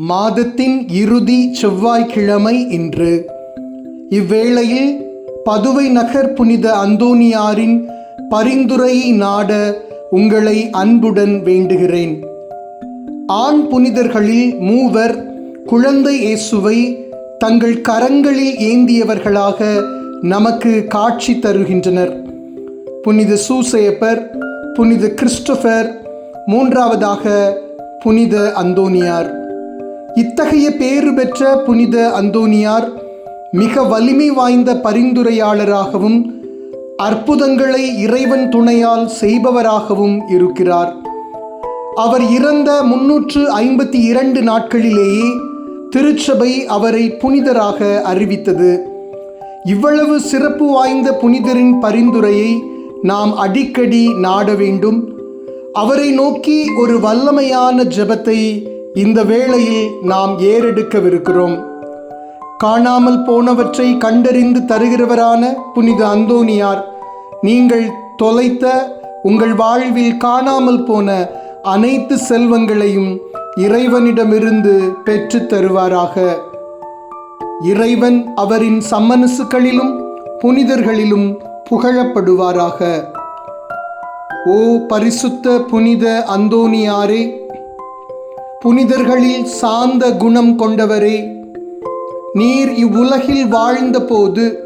மாதத்தின் இறுதி செவ்வாய்க்கிழமை இன்று. இவ்வேளையில் பதுவை நகர் புனித அந்தோனியாரின் பரிந்துரையை நாட உங்களை அன்புடன் வேண்டுகிறேன். ஆண் புனிதர்களில் மூவர் குழந்தை இயேசுவை தங்கள் கரங்களில் ஏந்தியவர்களாக நமக்கு காட்சி தருகின்றனர். புனித சூசையப்பர் புனித கிறிஸ்டோபர் மூன்றாவதாக புனித அந்தோனியார் இத்தகைய பேறு பெற்ற புனித அந்தோனியார் மிக வலிமை வாய்ந்த பரிந்துரையாளராகவும் அற்புதங்களை இறைவன் துணையால் செய்பவராகவும் இருக்கிறார். அவர் இறந்த முன்னூற்று ஐம்பத்தி இரண்டு நாட்களிலேயே திருச்சபை அவரை புனிதராக அறிவித்தது. இவ்வளவு சிறப்பு வாய்ந்த புனிதரின் பரிந்துரையை நாம் அடிக்கடி நாட வேண்டும். அவரை நோக்கி ஒரு வல்லமையான ஜெபத்தை இந்த வேளையில் நாம் ஏறெடுக்கவிருக்கிறோம். காணாமல் போனவற்றை கண்டறிந்து தருகிறவரான புனித அந்தோனியார் நீங்கள் தொலைத்த உங்கள் வாழ்வில் காணாமல் போன அனைத்து செல்வங்களையும் இறைவனிடமிருந்து பெற்றுத் தருவாராக. இறைவன் அவரின் சம்மனசுகளிலும் புனிதர்களிலும் புகழப்படுவாராக. ஓ பரிசுத்த புனித அந்தோனியாரே புனிதர்களில் சாந்த குணம் கொண்டவரே நீர் இவ்வுலகில் வாழ்ந்தபோது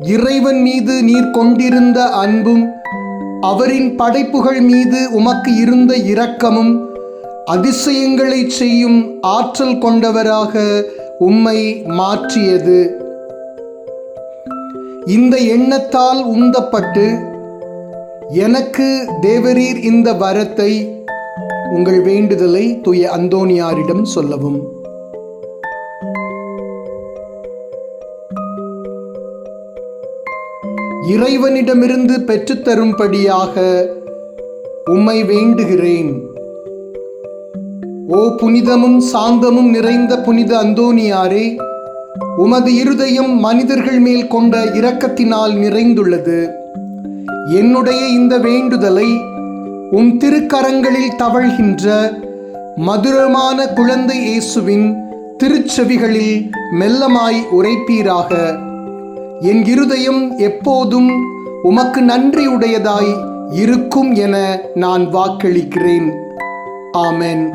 இறைவன் மீது நீர் கொண்டிருந்த அன்பும் அவரின் படைப்புகள் மீது உமக்கு இருந்த இரக்கமும் அதிசயங்களை செய்யும் ஆற்றல் கொண்டவராக உம்மை மாற்றியது. இந்த எண்ணத்தால் உந்தப்பட்டு எனக்கு தேவரீர் இந்த வரத்தை உங்கள் வேண்டுதலை தூய அந்தோனியாரிடம் சொல்லவும். இறைவனிடமிருந்து பெற்றுத்தரும்படியாக உம்மை வேண்டுகிறேன். ஓ புனிதமும் சாந்தமும் நிறைந்த புனித அந்தோனியாரே உமது இருதயம் மனிதர்கள் மேல் கொண்ட இரக்கத்தினால் நிறைந்துள்ளது. என்னுடைய இந்த வேண்டுதலை உம் திருக்கரங்களில் தவழ்கின்ற மதுரமான குழந்தை இயேசுவின் திருச்செவிகளில் மெல்லமாய் உரைப்பீராக. என் இருதயம் எப்போதும் உமக்கு நன்றியுடையதாய் இருக்கும் என நான் வாக்களிக்கிறேன். ஆமென்.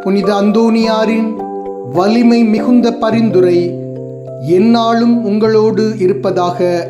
புனித அந்தோனியாரின் வலிமை மிகுந்த பரிந்துரை எந்நாளும் உங்களோடு இருப்பதாக